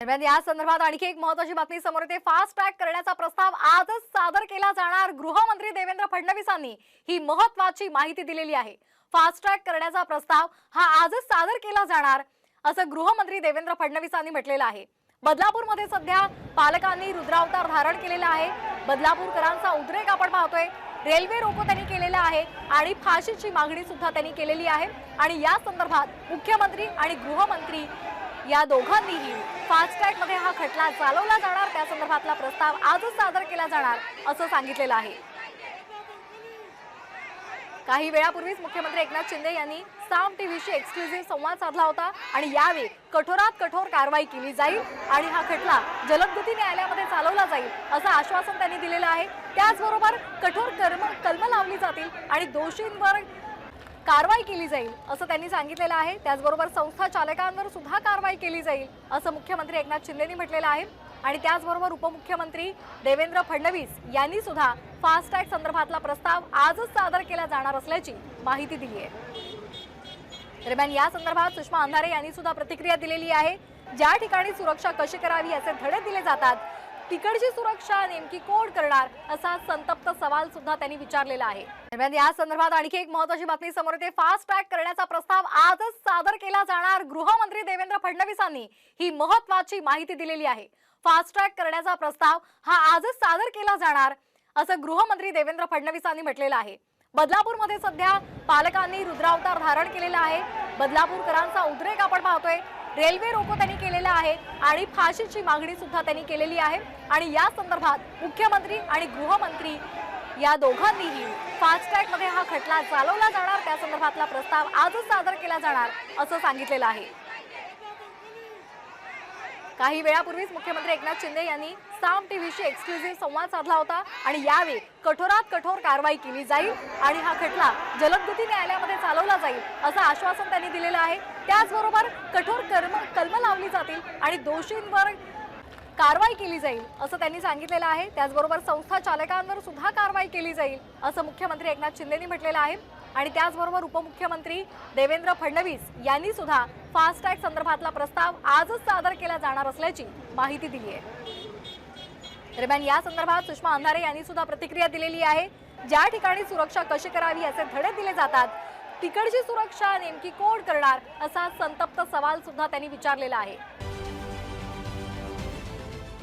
दरम्यान या संदर्भात आणखी एक महत्वाची बातमी समोर येते. फास्ट ट्रॅक करण्याचा प्रस्ताव आजच सादर केला जाणार. गृहमंत्री देवेंद्र फडणवीसांनी ही महत्वाची माहिती दिलेली आहे. फास्ट ट्रॅक करण्याचा प्रस्ताव हा आजच सादर केला जाणार असं गृहमंत्री देवेंद्र फडणवीसांनी म्हटलेलं आहे. बदलापूरमध्ये सध्या पालकांनी रुद्रावतार धारण केलेला आहे. बदलापूरकरांचा उद्रेक आपण पाहतोय. रेल्वे रोको त्यांनी केलेला आहे आणि फाशीची मागणी सुद्धा त्यांनी केलेली आहे. आणि या संदर्भात मुख्यमंत्री आणि गृहमंत्री या दोघांनीही फास्टमध्ये हा खटला चालवला जाणार. त्या संदर्भातला प्रस्ताव आजच सादर केला जाणार असं सांगितलेलं आहे. काही वेळापूर्वीच मुख्यमंत्री एकनाथ शिंदे यांनी साम टीव्हीशी एक्सक्लुझिव्ह संवाद साधला होता आणि यावेळी कठोरात कठोर कारवाई केली जाईल आणि हा खटला जलदगती न्यायालयामध्ये चालवला जाईल असं आश्वासन त्यांनी दिलेलं आहे. त्याचबरोबर कठोर कर्म कलम लावली जातील आणि दोषींवर कारवाई केली जाईल असं त्यांनी सांगितलेलं आहे. त्याचबरोबर संस्था चालकांवर सुद्धा कारवाई केली जाईल असं मुख्यमंत्री एकनाथ शिंदेनी म्हटलेलं आहे. आणि त्याचबरोबर उपमुख्यमंत्री देवेंद्र फडणवीस यांनी सुद्धा फास्टॅग संदर्भातला प्रस्ताव आजच सादर केला जाणार असल्याची माहिती दिली आहे. दरम्यान या संदर्भात सुषमा अंधारे यांनी सुद्धा प्रतिक्रिया दिलेली आहे. ज्या ठिकाणी सुरक्षा कशी करावी याचे धडे दिले जातात तिकडची सुरक्षा नेमकी कोण करणार असा संतप्त सवाल सुद्धा त्यांनी विचारलेला आहे. दरम्यान या संदर्भात आणखी एक महत्वाची बातमी समोर येते. फास्ट ट्रॅक करण्याचा प्रस्ताव आजच सादर केला जाणार. गृहमंत्री देवेंद्र फडणवीसांनी ही महत्वाची माहिती दिलेली आहे. फास्ट ट्रॅक करण्याचा प्रस्ताव हा आजच सादर केला जाणार असं गृहमंत्री देवेंद्र फडणवीसांनी म्हटलेलं आहे. बदलापूरमध्ये सध्या पालकांनी रुद्रावतार धारण केलेला आहे. बदलापूरकरांचा उद्रेक आपण पाहतोय. रेल्वे रोको त्यांनी केलेला आहे आणि फाशीची मागणी सुद्धा त्यांनी केलेली आहे. आणि या संदर्भात मुख्यमंत्री आणि गृहमंत्री या दोघांनीही फास्टमध्ये हा खटला चालवला जाणार. त्या संदर्भातला प्रस्ताव आजच सादर केला जाणार असं सांगितलेलं आहे. काही वेळापूर्वीच मुख्यमंत्री एकनाथ शिंदे यांनी साम टीव्हीशी एक्सक्लुझिव्ह संवाद साधला होता आणि यावेळी कठोरात कठोर कारवाई केली जाईल आणि हा खटला जलदगती न्यायालयामध्ये चालवला जाईल असं आश्वासन त्यांनी दिलेलं आहे. त्याचबरोबर कठोर कर्म कलम लावली जातील आणि दोषींवर कारवाई केली जाईल असं त्यांनी सांगितलेलं आहे. त्याचबरोबर संस्था चालकांवर सुद्धा कारवाई केली जाईल असं मुख्यमंत्री एकनाथ शिंदेनी म्हटलेलं आहे. आणि त्याचबरोबर उपमुख्यमंत्री देवेंद्र फडणवीस यांनी सुद्धा फास्टॅग संदर्भातला प्रस्ताव आजच सादर केला जाणार असल्याची माहिती दिली आहे. दरम्यान या संदर्भात सुषमा अंधारे यांनी सुद्धा प्रतिक्रिया दिलेली आहे. ज्या ठिकाणी सुरक्षा कशी करावी असे धडे दिले जातात तिकडची सुरक्षा नेमकी कोण करणार असा संतप्त सवाल सुद्धा त्यांनी विचारलेला आहे.